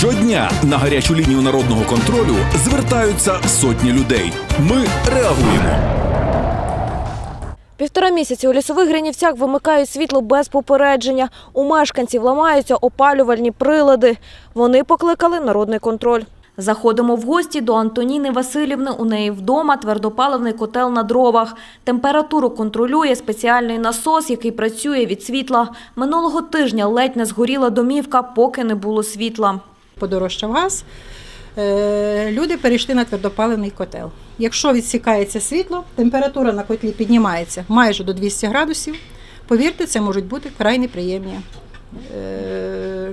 Щодня на гарячу лінію народного контролю звертаються сотні людей. Ми реагуємо. Півтора місяці у лісових гринівцях вимикають світло без попередження. У мешканців ламаються опалювальні прилади. Вони покликали народний контроль. Заходимо в гості до Антоніни Васильівни. У неї вдома твердопаливний котел на дровах. Температуру контролює спеціальний насос, який працює від світла. Минулого тижня ледь не згоріла домівка, поки не було світла. Подорожчав газ, е, люди перейшли на твердопаливний котел. Якщо відсікається світло, температура на котлі піднімається майже до 200 градусів. Повірте, це можуть бути вкрай неприємні е,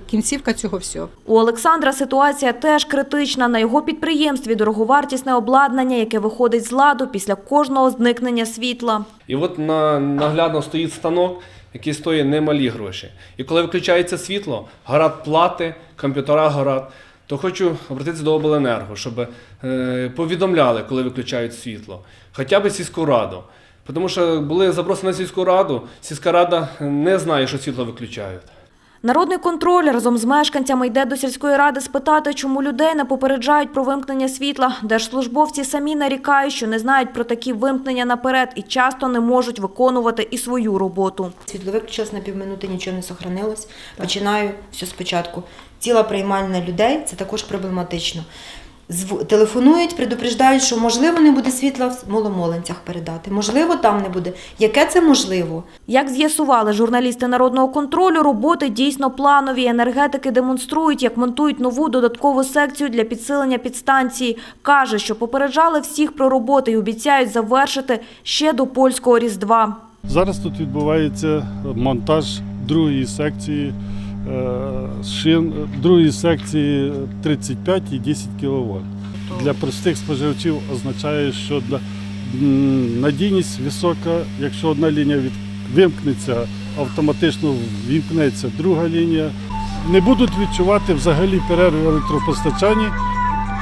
кінцівка цього всього. У Олександра ситуація теж критична. На його підприємстві дороговартісне обладнання, яке виходить з ладу після кожного зникнення світла. І от на, наглядно стоїть станок, який стоїть немалі гроші. І коли виключається світло, горять плати, комп'ютера горять, то хочу обратитися до обленерго, щоб е, повідомляли, коли виключають світло. Хоча б сільську раду. Тому що були запроси на сільську раду, сільська рада не знає, що світло виключають. Народний контроль разом з мешканцями йде до сільської ради спитати, чому людей не попереджають про вимкнення світла. Держслужбовці самі нарікають, що не знають про такі вимкнення наперед і часто не можуть виконувати і свою роботу. Світловик час на півминути, нічого не сохранилось. Починаю все спочатку. Ціла приймальна людей це також проблематично. Телефонують, предупреждають, що можливо не буде світла в Маломолинцях передати, можливо, там не буде. Яке це можливо? Як з'ясували журналісти народного контролю, роботи дійсно планові. Енергетики демонструють, як монтують нову додаткову секцію для підсилення підстанції. Каже, що попереджали всіх про роботи і обіцяють завершити ще до польського різдва. Зараз тут відбувається монтаж другої секції шин, другої секції 35 і 10 кВт. Для простих споживачів означає, що для, надійність висока, якщо одна лінія вимкнеться, автоматично вімкнеться друга лінія. Не будуть відчувати взагалі перерви в електропостачанні.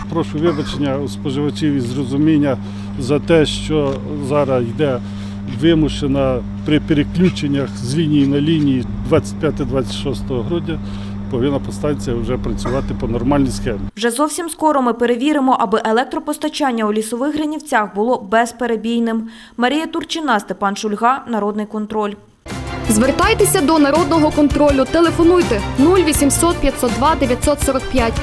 Прошу вибачення у споживачів і зрозуміння за те, що зараз йде вимушена при переключеннях з лінії на лінії 25-26 грудня повинна подстанція вже працювати по нормальній схемі. Вже зовсім скоро ми перевіримо, аби електропостачання у лісових гринівцях було безперебійним. Марія Турчина, Степан Шульга, Народний контроль. Звертайтеся до народного контролю. Телефонуйте 0800 502 945